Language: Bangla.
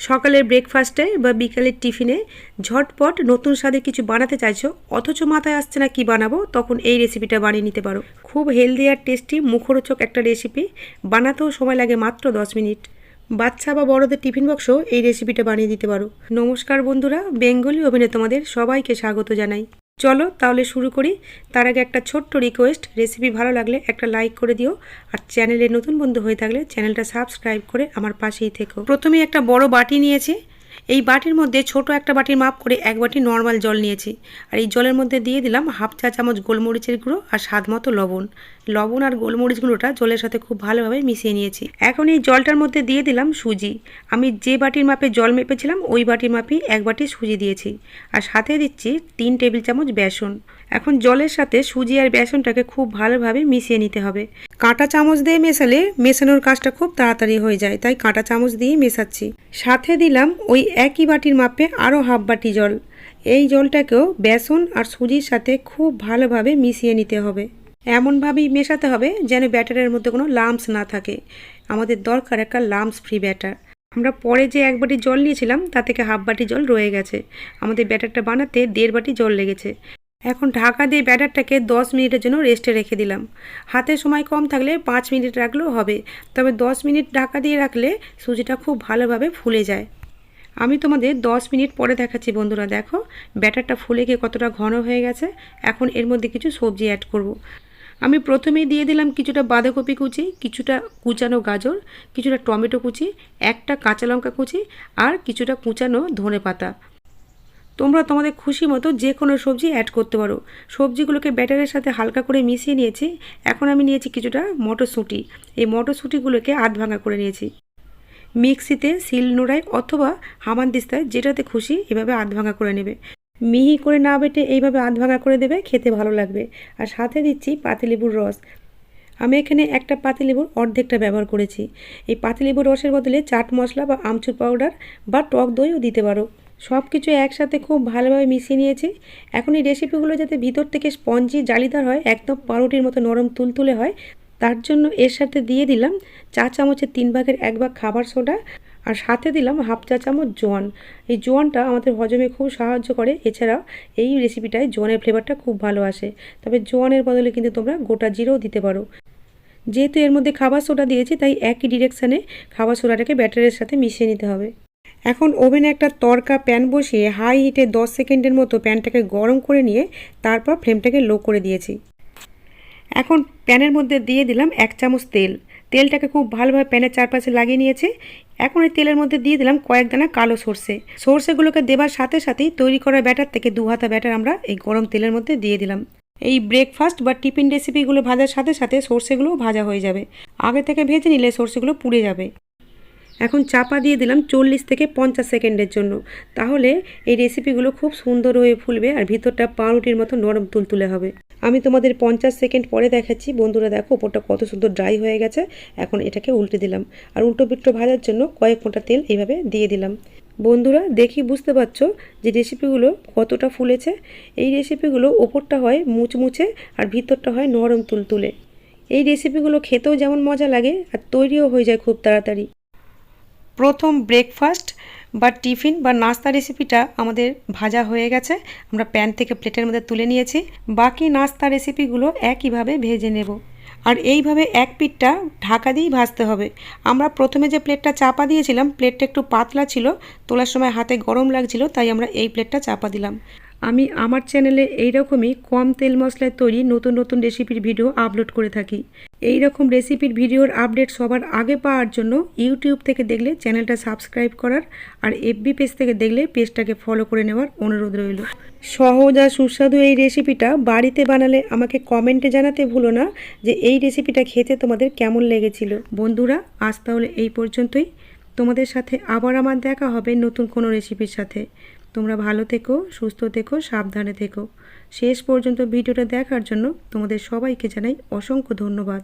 সকালের ব্রেকফাস্টে বা বিকালের টিফিনে ঝটপট নতুন স্বাদে কিছু বানাতে চাইছো, অথচ মাথায় আসছে না কি বানাবো, তখন এই রেসিপিটা বানিয়ে নিতে পারো। খুব হেলদি আর টেস্টি মুখরোচক একটা রেসিপি বানাতেও সময় লাগে মাত্র দশ মিনিট। বাচ্চা বা বড়দের টিফিন বক্সও এই রেসিপিটা বানিয়ে দিতে পারো। নমস্কার বন্ধুরা, বেঙ্গলি অভিনেতা তোমাদের সবাইকে স্বাগত জানাই। চলো তাহলে শুরু করি। তার আগে একটা ছোট্ট রিকোয়েস্ট রেসিপি ভালো লাগলে একটা লাইক করে দিও। আর চ্যানেলে নতুন বন্ধু হয়ে থাকলে চ্যানেলটা সাবস্ক্রাইব করে আমার পাশেই থেকো। প্রথমে একটা বড় বাটি নিয়েছি। এই বাটির মধ্যে ছোট একটা বাটির মাপ করে এক বাটি নর্মাল জল নিয়েছি। আর এই জলের মধ্যে দিয়ে দিলাম হাফ চা চামচ গোলমরিচের গুঁড়ো আর স্বাদ মতো লবণ। লবণ আর গোলমরিচ গুঁড়োটা জলের সাথে খুব ভালোভাবে মিশিয়ে নিয়েছি। এখন এই জলটার মধ্যে দিয়ে দিলাম সুজি। আমি যে বাটির মাপে জল মেপেছিলাম, ওই বাটির মাপেই এক বাটি সুজি দিয়েছি। আর সাথে দিচ্ছি তিন টেবিল চামচ বেসন। এখন জলের সাথে সুজি আর বেসনটাকে খুব ভালোভাবে মিশিয়ে নিতে হবে। কাঁটা চামচ দিয়ে মেশালে মেশানোর কাজটা খুব তাড়াতাড়ি হয়ে যায়, তাই কাঁটা চামচ দিয়ে মেশাচ্ছি। সাথে দিলাম ওই একই বাটির মাপে আরও হাফ বাটি জল। এই জলটাকেও বেসন আর সুজির সাথে খুব ভালোভাবে মিশিয়ে নিতে হবে। এমনভাবেই মেশাতে হবে যেন ব্যাটারের মধ্যে কোনো লাম্পস না থাকে। আমাদের দরকার একটা লাম্পস ফ্রি ব্যাটার আমরা পরে যে এক বাটি জল নিয়েছিলাম, তা থেকে হাফ বাটি জল রয়ে গেছে। আমাদের ব্যাটারটা বানাতে দেড় বাটি জল লেগেছে। এখন ঢাকা দিয়ে ব্যাটারটাকে দশ মিনিটের জন্য রেস্টে রেখে দিলাম। হাতে সময় কম থাকলে পাঁচ মিনিট রাখলেও হবে, তবে দশ মিনিট ঢাকা দিয়ে রাখলে সুজিটা খুব ভালোভাবে ফুলে যায়। আমি তোমাদের দশ মিনিট পরে দেখাচ্ছি বন্ধুরা, দেখো ব্যাটারটা ফুলে গিয়ে কতটা ঘন হয়ে গেছে। এখন এর মধ্যে কিছু সবজি অ্যাড করব। আমি প্রথমেই দিয়ে দিলাম কিছুটা বাঁধাকপি কুচি, কিছুটা কুচানো গাজর, কিছুটা টমেটো কুচি, একটা কাঁচা লঙ্কা কুচি আর কিছুটা কুচানো ধনে পাতা তোমরা তোমাদের খুশি মতো যে কোনো সবজি অ্যাড করতে পারো। সবজিগুলোকে ব্যাটারের সাথে হালকা করে মিশিয়ে নিয়েছি। এখন আমি নিয়েছি কিছুটা মটরশুঁটি। এই মটরশুঁটিগুলোকে আধ ভাঙা করে নিয়েছি। মিক্সিতে শিল নোড়ায় অথবা হামান দিস্তায় যেটাতে খুশি এভাবে আধ ভাঙা করে নেবে। মিহি করে না বেটে এইভাবে আধ ভাঙা করে দেবে, খেতে ভালো লাগবে। আর সাথে দিচ্ছি পাতিলেবুর রস। আমি এখানে একটা পাতিলেবুর অর্ধেকটা ব্যবহার করেছি। এই পাতিলেবুর রসের বদলে চাট মশলা বা আমচুর পাউডার বা টক দইও দিতে পারো। সব কিছু একসাথে খুব ভালোভাবে মিশিয়ে নিয়েছি। এখন এই রেসিপিগুলো যাতে ভিতর থেকে স্পঞ্জি জালিদার হয়, একদম পাউরুটির মতো নরম তুলতুলে হয়, তার জন্য এর সাথে দিয়ে দিলাম চা চামচের তিন ভাগের এক ভাগ খাবার সোডা আর সাথে দিলাম হাফ চা চামচ জোয়ান। এই জোয়ানটা আমাদের হজমে খুব সাহায্য করে, এছাড়াও এই রেসিপিটায় জোয়ানের ফ্লেভারটা খুব ভালো আসে। তবে জোয়ানের বদলে কিন্তু তোমরা গোটা জিরেও দিতে পারো। যেহেতু এর মধ্যে খাবার সোডা দিয়েছি, তাই একই ডিরেকশানে খাবার সোডাটাকে ব্যাটারের সাথে মিশিয়ে নিতে হবে। এখন ওভেনে একটা তরকা প্যান বসিয়ে হাই হিটে দশ সেকেন্ডের মতো প্যানটাকে গরম করে নিয়ে তারপর ফ্লেমটাকে লো করে দিয়েছি। এখন প্যানের মধ্যে দিয়ে দিলাম এক চামচ তেল। তেলটাকে খুব ভালোভাবে প্যানের চারপাশে লাগিয়ে নিয়েছে। এখন এই তেলের মধ্যে দিয়ে দিলাম কয়েক দানা কালো সর্ষে। সর্ষেগুলোকে দেবার সাথে সাথেই তৈরি করা ব্যাটার থেকে দু হাতা ব্যাটার আমরা এই গরম তেলের মধ্যে দিয়ে দিলাম। এই ব্রেকফাস্ট বা টিফিন রেসিপিগুলো ভাজার সাথে সাথে সর্ষেগুলোও ভাজা হয়ে যাবে। আগে থেকে ভেজে নিলে সর্ষেগুলো পুড়ে যাবে। এখন চাপা দিয়ে দিলাম চল্লিশ থেকে পঞ্চাশ সেকেন্ডের জন্য। তাহলে এই রেসিপিগুলো খুব সুন্দর হয়ে ফুলবে আর ভিতরটা পাউরুটির মতো নরম তুলতুলে হবে। আমি তোমাদের পঞ্চাশ সেকেন্ড পরে দেখাচ্ছি। বন্ধুরা দেখো ওপরটা কত সুন্দর ড্রাই হয়ে গেছে। এখন এটাকে উল্টে দিলাম। আর উল্টো পিল্টো ভাজার জন্য কয়েক ফোঁটা তেল এইভাবে দিয়ে দিলাম। বন্ধুরা দেখি বুঝতে পারছ যে রেসিপিগুলো কতটা ফুলেছে। এই রেসিপিগুলো ওপরটা হয় মুচমুচে আর ভিতরটা হয় নরম তুলতুলে। এই রেসিপিগুলো খেতেও যেমন মজা লাগে আর তৈরিও হয়ে যায় খুব তাড়াতাড়ি। প্রথম ব্রেকফাস্ট বা টিফিন বা নাস্তা রেসিপিটা আমাদের ভাজা হয়ে গেছে। আমরা প্যান থেকে প্লেটের মধ্যে তুলে নিয়েছি। বাকি নাস্তা রেসিপিগুলো একইভাবে ভেজে নেব। আর এইভাবে এক পিঠটা ঢাকা দিয়েই ভাজতে হবে। আমরা প্রথমে যে প্লেটটা চাপা দিয়েছিলাম প্লেটটা একটু পাতলা ছিল, তোলার সময় হাতে গরম লাগছিল, তাই আমরা এই প্লেটটা চাপা দিলাম। আমি আমার চ্যানেলে এই রকমই কম তেল মশলায় তৈরি নতুন নতুন রেসিপির ভিডিও আপলোড করে থাকি। এই রকম রেসিপির ভিডিওর আপডেট সবার আগে পাওয়ার জন্য ইউটিউব থেকে দেখলে চ্যানেলটা সাবস্ক্রাইব করার আর এফবি পেজ থেকে দেখলে পেজটাকে ফলো করে নেওয়ার অনুরোধ রইল। সহজ আর সুস্বাদু এই রেসিপিটা বাড়িতে বানালে আমাকে কমেন্টে জানাতে ভুলো না যে এই রেসিপিটা খেতে তোমাদের কেমন লেগেছিল। বন্ধুরা, আজ তাহলে এই পর্যন্তই। তোমাদের সাথে আবার আমার দেখা হবে নতুন কোনো রেসিপির সাথে। তোমরা ভালো থেকো, সুস্থ থেকো, সাবধানে থেকো। শেষ পর্যন্ত ভিডিওটা দেখার জন্য তোমাদের সবাইকে জানাই অসংখ্য ধন্যবাদ।